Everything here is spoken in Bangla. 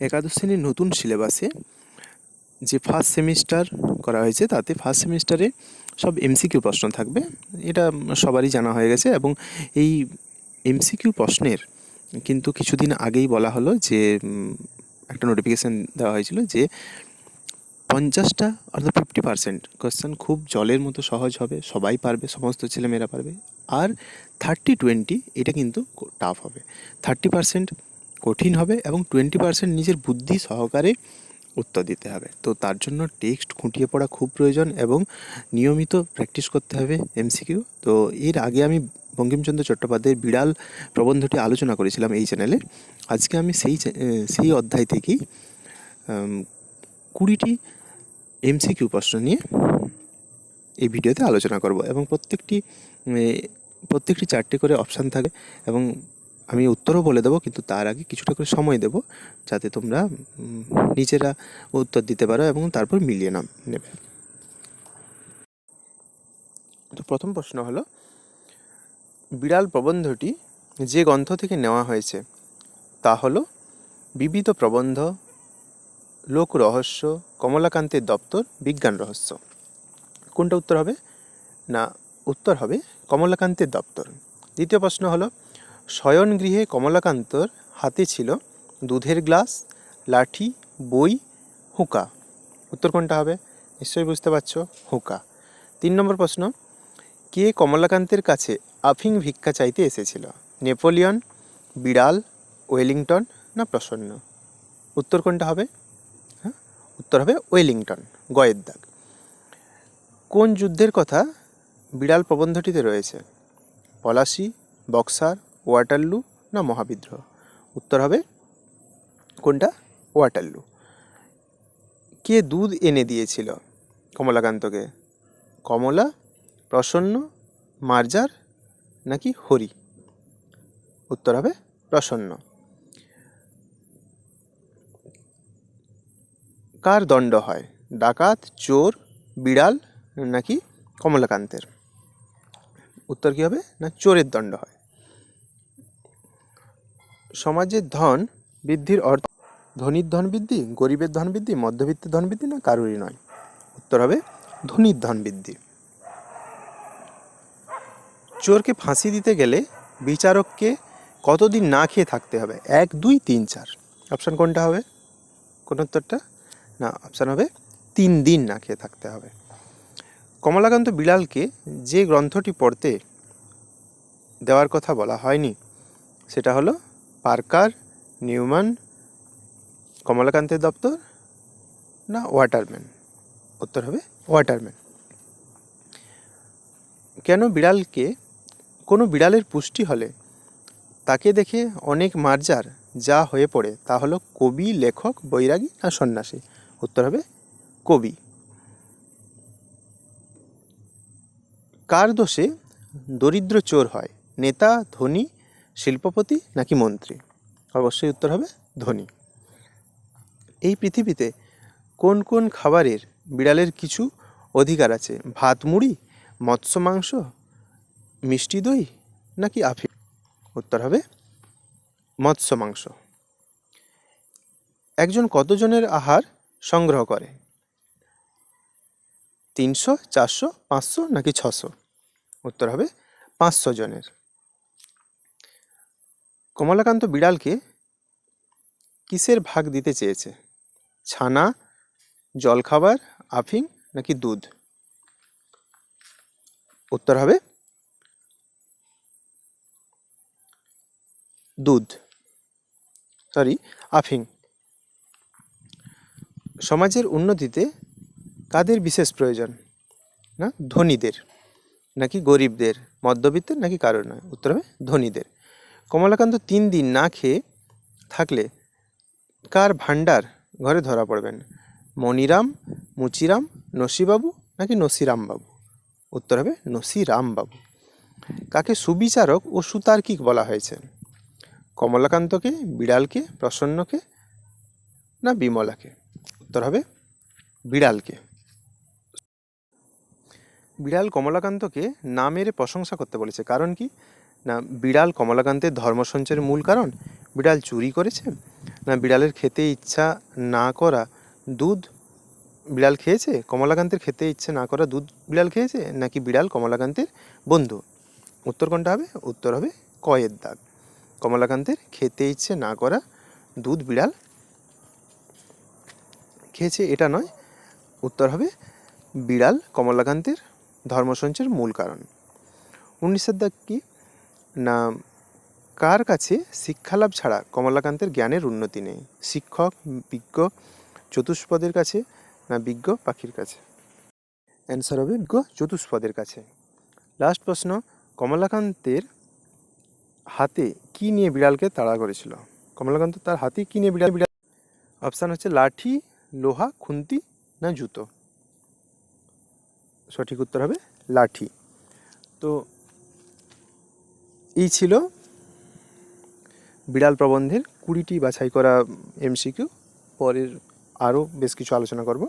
একাদশ শ্রেণির নতুন সিলেবাসে যে ফার্স্ট সেমিস্টার করা হয়েছে, তাতে ফার্স্ট সেমিস্টারে সব এমসিকিউ প্রশ্ন থাকবে। এটা সবারই জানা হয়ে গেছে এবং এই এমসিকিউ প্রশ্নের কিন্তু কিছুদিন আগেই বলা হলো যে একটা নোটিফিকেশান দেওয়া হয়েছিল যে পঞ্চাশটা অর্থাৎ ফিফটি পার্সেন্ট কোয়েশ্চেন খুব জলের মতো সহজ হবে, সবাই পারবে, সমস্ত ছেলেমেয়েরা পারবে। আর থার্টি টোয়েন্টি এটা কিন্তু টাফ হবে। থার্টি পার্সেন্ট কঠিন হবে এবং টোয়েন্টি পার্সেন্ট নিজের বুদ্ধি সহকারে উত্তর দিতে হবে। তো তার জন্য টেক্সট খুঁটিয়ে পড়া খুব প্রয়োজন এবং নিয়মিত প্র্যাকটিস করতে হবে এমসিকিউ তো এর আগে আমি বঙ্কিমচন্দ্র চট্টোপাধ্যায়ের বিড়াল প্রবন্ধটি আলোচনা করেছিলাম এই চ্যানেলে আজকে আমি সেই সেই অধ্যায় থেকেই কুড়িটি এমসিকিউ প্রশ্ন নিয়ে এই ভিডিওতে আলোচনা করব এবং প্রত্যেকটি প্রত্যেকটি চারটে করে অপশান থাকে এবং আমি উত্তরও বলে দেবো, কিন্তু তার আগে কিছুটা করে সময় দেব যাতে তোমরা নিজেরা উত্তর দিতে পারো এবং তারপর মিলিয়ে নাম, নেবে। তো প্রথম প্রশ্ন হলো, বিড়াল প্রবন্ধটি যে গ্রন্থ থেকে নেওয়া হয়েছে, তা হলো বিবিধ প্রবন্ধ, লোক রহস্য, কমলাকান্তের দপ্তর, বিজ্ঞান রহস্য। কোনটা উত্তর হবে? না, উত্তর হবে কমলাকান্তের দপ্তর। দ্বিতীয় প্রশ্ন হলো শয়নগৃহে কমলাকান্তর হাতে ছিল দুধের গ্লাস, লাঠি, বই, হুঁকা। উত্তর কোনটা হবে? নিশ্চয়ই বুঝতে পারছ, হুঁকা। তিন নম্বর প্রশ্ন, কে কমলাকান্তের কাছে আফিং ভিক্ষা চাইতে এসেছিল? নেপোলিয়ন, বিড়াল, ওয়েলিংটন না প্রসন্ন? উত্তর কোনটা হবে? হ্যাঁ? উত্তর হবে ওয়েলিংটন, গয়ের দাগ। কোন যুদ্ধের কথা বিড়াল প্রবন্ধটিতে রয়েছে? পলাশি, বক্সার ওয়াটারলু না মহাবিদ্রোহ? উত্তর হবে কোনটা? ওয়াটারলু। কে দুধ এনে দিয়েছিল কমলাকান্তকে? কমলা, প্রসন্ন, মার্জার নাকি হরি? উত্তর হবে প্রসন্ন। কার দণ্ড হয়? ডাকাত, চোর, বিড়াল নাকি কমলাকান্তের? উত্তর কী হবে? না, চোরের দণ্ড হয়। সমাজের ধন বৃদ্ধির অর্থ ধনীর ধন বৃদ্ধি, গরিবের ধন বৃদ্ধি, মধ্যবিত্তের ধন বৃদ্ধি না কারোরই নয়। উত্তর হবে ধনীর ধন বৃদ্ধি। চোরকে ফাঁসি দিতে গেলে বিচারককে কতদিন না খেয়ে থাকতে হবে? এক, দুই, তিন, চার। অপশান কোনটা হবে? কোন উত্তরটা? না, অপশান হবে তিন দিন না খেয়ে থাকতে হবে। কমলাকান্ত বিড়ালকে যে গ্রন্থটি পড়তে দেওয়ার কথা বলা হয়নি, সেটা হলো পার্কার, নিউম্যান, কমলাকান্তের দপ্তর না ওয়াটারম্যান? উত্তর হবে ওয়াটারম্যান। কেন বিড়ালকে, কোনো বিড়ালের পুষ্টি হলে তাকে দেখে অনেক মার্জার যা হয়ে পড়ে তা হলো কবি, লেখক, বৈরাগী না সন্ন্যাসী? উত্তর হবে কবি। কার দোষে দরিদ্র চোর হয়? নেতা, ধনী শিল্পপতি নাকি মন্ত্রী? অবশ্যই উত্তর হবে ধনী। এই পৃথিবীতে কোন কোন খাবারের বিড়ালের কিছু অধিকার আছে? ভাত, মুড়ি, মৎস্য, মাংস, মিষ্টি, দই নাকি আফিম উত্তর হবে মৎস্য, মাংস। একজন কতজনের আহার সংগ্রহ করে? তিনশো, চারশো, পাঁচশো নাকি ছশো? উত্তর হবে পাঁচশো জনের। কমলাকান্ত বিড়ালকে কিসের ভাগ দিতে চেয়েছে? ছানা, জলখাবার আফিং নাকি দুধ? উত্তর হবে দুধ। সরি আফিং সমাজের উন্নতিতে কাদের বিশেষ প্রয়োজন? না, ধনীদের। নাকি গরিবদের? মধ্যবিত্তের নাকি কারোর নয়? উত্তর হবে ধনীদের। কমলাকান্ত তিন দিন না খেয়ে থাকলে কার ভাণ্ডার ঘরে ধরা পড়বেন? মণিরাম মুচিরাম, নসিবাবু নাকি নসিরামবাবু? উত্তর হবে নসিরামবাবু। কাকে সুবিচারক ও সুতার্কিক বলা হয়েছে? কমলাকান্তকে, বিড়ালকে, প্রসন্নকে না বিমলাকে? উত্তর হবে বিড়ালকে। বিড়াল কমলাকান্তকে না মেরে প্রশংসা করতে বলেছে। কারণ কি? না বিড়াল কমলাকান্তের ধর্মসঞ্চয়ের মূল কারণ? বিড়াল চুরি করেছে না বিড়ালের খেতে ইচ্ছা না করা দুধ বিড়াল খেয়েছে? কমলাকান্তের খেতে ইচ্ছে না করা দুধ বিড়াল খেয়েছে? নাকি বিড়াল কমলাকান্তের বন্ধু? উত্তর কোনটা হবে? উত্তর হবে কয়ের দাগ। কমলাকান্তের খেতে ইচ্ছে না করা দুধ বিড়াল খেয়েছে, এটা নয়। উত্তর হবে বিড়াল কমলাকান্তের ধর্মসঞ্চের মূল কারণ। উনিশের দাগ কি? না, কার কাছে শিক্ষালাভ ছাড়া কমলাকান্তের জ্ঞানের উন্নতি নেই? শিক্ষক, বিজ্ঞ, চতুষ্পদের কাছে না বিজ্ঞ পাখির কাছে? অ্যান্সার হবে বিজ্ঞ চতুষ্পদের কাছে। লাস্ট প্রশ্ন, কমলাকান্তের হাতে কি নিয়ে বিড়ালকে তাড়া করেছিল? কমলাকান্ত তার হাতে কি নিয়ে বিড়াল বিড়াল অপশান হচ্ছে লাঠি, লোহা, খুন্তি না জুতো। সঠিক উত্তর হবে লাঠি। তো এই ছিল বিড়াল প্রবন্ধের কুড়িটি বাছাই করা এমসিকিউ। পরের আরও বেশ কিছু আলোচনা করব।